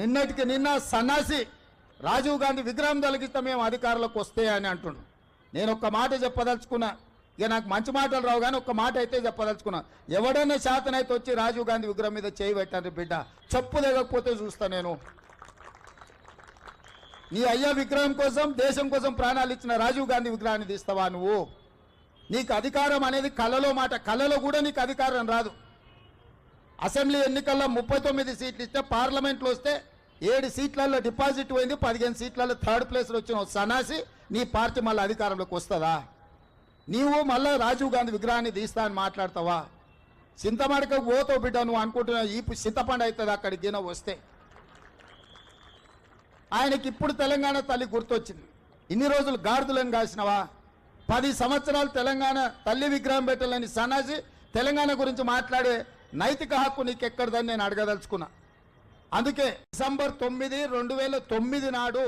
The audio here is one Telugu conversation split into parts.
నిన్నటికి నిన్న సన్నాసి రాజీవ్ గాంధీ విగ్రహం తొలగిస్తే మేము అధికారులకు వస్తే అని అంటుండు. నేను ఒక్క మాట చెప్పదలుచుకున్నా. ఇక నాకు మంచి మాటలు రావు కానీ ఒక్క మాట అయితే చెప్పదలుచుకున్నా. ఎవడైనా శాతనైతే వచ్చి రాజీవ్ గాంధీ విగ్రహం మీద చేయి పెట్టండి బిడ్డ. చెప్పు లేకపోతే చూస్తా నేను. నీ అయ్యా విగ్రహం కోసం దేశం కోసం ప్రాణాలు ఇచ్చిన రాజీవ్ గాంధీ విగ్రహాన్ని తీస్తావా నువ్వు? నీకు అధికారం అనేది కళలో మాట. కళలో కూడా నీకు అధికారం రాదు. అసెంబ్లీ ఎన్నికల్లో ముప్పై తొమ్మిది సీట్లు ఇస్తే పార్లమెంట్లో వస్తే ఏడు సీట్లలో డిపాజిట్ పోయింది పదిహేను సీట్లలో థర్డ్ ప్లేస్లో వచ్చిన సనాసి నీ పార్టీ మళ్ళీ అధికారంలోకి వస్తుందా? నీవు మళ్ళీ రాజీవ్ గాంధీ విగ్రహాన్ని తీస్తా అని మాట్లాడతావా? చింతమడక ఓతో బిడ్డ నువ్వు అనుకుంటున్నావు ఈ చింతపండు అవుతుంది అక్కడికి దిన వస్తే. ఆయనకి ఇప్పుడు తెలంగాణ తల్లి గుర్తొచ్చింది. ఇన్ని రోజులు గాడిదలను కాసినవా? పది సంవత్సరాలు తెలంగాణ తల్లి విగ్రహం పెట్టాలని సన్నాసి తెలంగాణ గురించి మాట్లాడే నైతిక హక్కు నీకు ఎక్కడదని నేను అడగదలుచుకున్నా. అందుకే డిసెంబర్ తొమ్మిది రెండు వేల తొమ్మిది నాడు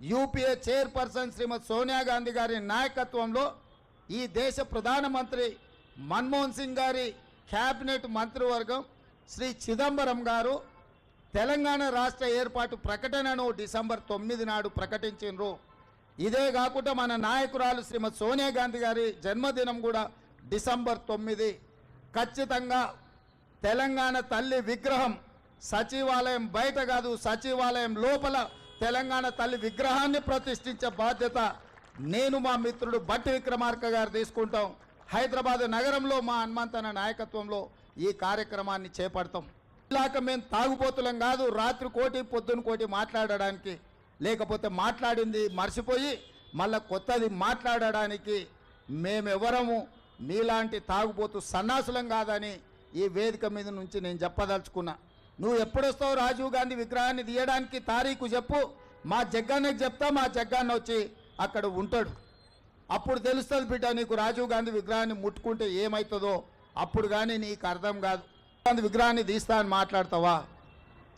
యూపీఏ చైర్పర్సన్ శ్రీమతి సోనియా గాంధీ గారి నాయకత్వంలో ఈ దేశ ప్రధానమంత్రి మన్మోహన్ సింగ్ గారి క్యాబినెట్ మంత్రివర్గం శ్రీ చిదంబరం గారు తెలంగాణ రాష్ట్ర ఏర్పాటు ప్రకటనను డిసెంబర్ తొమ్మిది నాడు ప్రకటించారు ఇదే కాకుండా మన నాయకురాలు శ్రీమతి సోనియా గాంధీ గారి జన్మదినం కూడా డిసెంబర్ తొమ్మిది. ఖచ్చితంగా తెలంగాణ తల్లి విగ్రహం సచివాలయం బయట కాదు సచివాలయం లోపల తెలంగాణ తల్లి విగ్రహాన్ని ప్రతిష్ఠించే బాధ్యత నేను మా మిత్రుడు బట్టి విక్రమార్క గారు తీసుకుంటాం. హైదరాబాద్ నగరంలో మా హనుమంతన నాయకత్వంలో ఈ కార్యక్రమాన్ని చేపడతాం. ఇలాక మేము తాగుబోతులం కాదు రాత్రి కోటి పొద్దున కోటి మాట్లాడడానికి లేకపోతే మాట్లాడింది మర్చిపోయి మళ్ళా కొత్తది మాట్లాడడానికి మేమెవరము? మీలాంటి తాగుబోతు సన్నాసులం కాదని ఈ వేదిక మీద నుంచి నేను చెప్పదలుచుకున్నా. నువ్వు ఎప్పుడొస్తావు రాజీవ్ గాంధీ విగ్రహాన్ని తీయడానికి తారీఖు చెప్పు. మా జగ్గాన్నకి చెప్తా మా జగ్గాన్న వచ్చి అక్కడ ఉంటాడు. అప్పుడు తెలుస్తుంది బిడ్డ నీకు రాజీవ్ గాంధీ విగ్రహాన్ని ముట్టుకుంటే ఏమవుతుందో అప్పుడు కానీ నీకు అర్థం కాదు. గాంధీ విగ్రహాన్ని తీస్తా అని మాట్లాడతావా?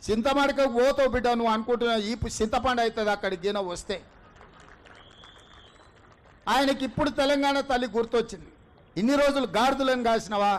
చింతమడక పోతావు బిడ్డ నువ్వు అనుకుంటున్నావు ఈ చింతపండు అవుతుంది అక్కడికి గిన వస్తే. ఆయనకి ఇప్పుడు తెలంగాణ తల్లి గుర్తొచ్చింది. ఇన్ని రోజులు గాడిదలను కాసినవా